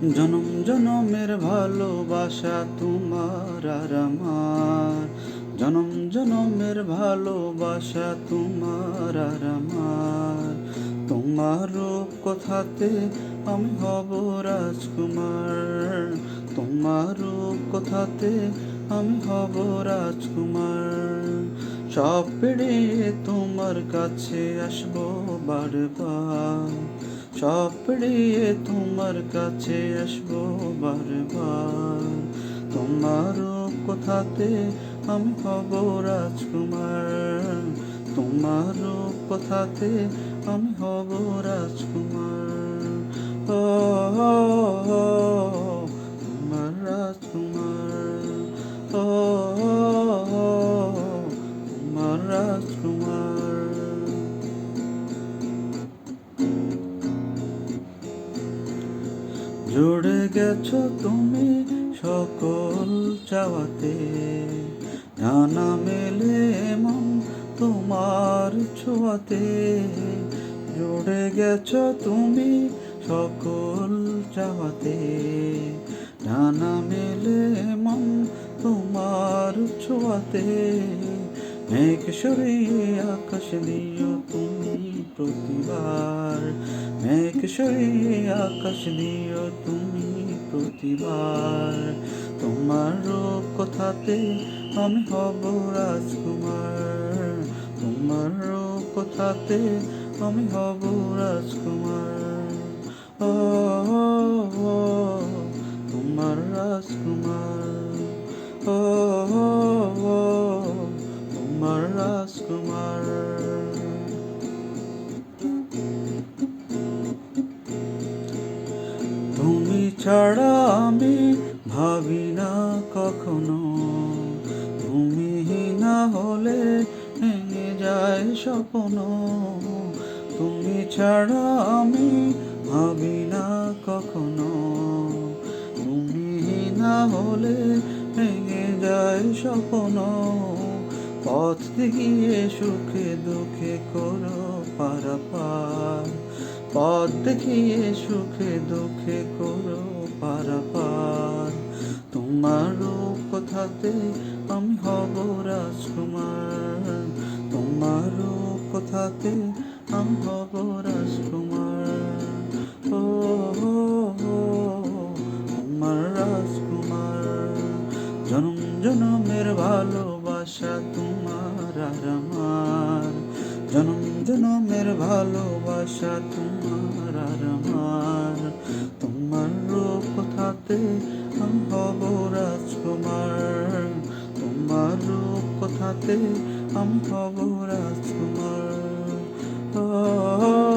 জনম জনমের ভালোবাসা তোমার আর আমার। জনম জনমের ভালোবাসা তোমার আর আমার। তোমার কথাতে আমি হব রাজকুমার। তোমার কথাতে আমি হব রাজকুমার। সব পেড়িয়ে তোমার কাছে আসব বারবার। সব পেড়িয়ে তোমার কাছে আসব বারবার। তোমার কথাতে আমি হব রাজকুমার। তোমার কথাতে আমি হব রাজকুমার। ও জুড়ে গেছো তুমি সকল চাওয়াতে। জানা মেলে মন তোমার ছোঁয়াতে। জুড়ে গেছো তুমি সকল চাওয়াতে। জানা মেলে মন তোমার ছোঁয়াতে। মেঘ সরিয়ে আকাশ দিও তুমি প্রতিবার। মেঘ সরিয়ে আকাশ দিও তুমি প্রতিবার। তোমার কথাতে আমি হব রাজকুমার। তোমার কথাতে আমি হব রাজকুমার। ও তোমার রাজকুমার। ও, তোমার রাজকুমার। ছাড়া আমি ভাবি না কখনো। তুমি না হলে ভেঙে যায় স্বপ্ন। তুমি ছাড়া আমি ভাবি না কখনো। তুমি না হলে ভেঙে যায় স্বপ্ন। পথ দেখিয়ে সুখে দুঃখে করো পারাপার। পথ দেখিয়ে সুখে দুঃখে করো পারাপার। তোমার কথাতে আমি হব রাজকুমার। তোমার কথাতে আমি হব রাজকুমার। ও তোমার রাজকুমার। জনম জনমের ভালোবাসা তোমার আর আমার। জনম জনমের ভালোবাসা তোমার আর আমার। তোমার রূপ কথাতে আমি হব রাজকুমার। তোমার রূপ কথাতে আমি হব রাজকুমার। ও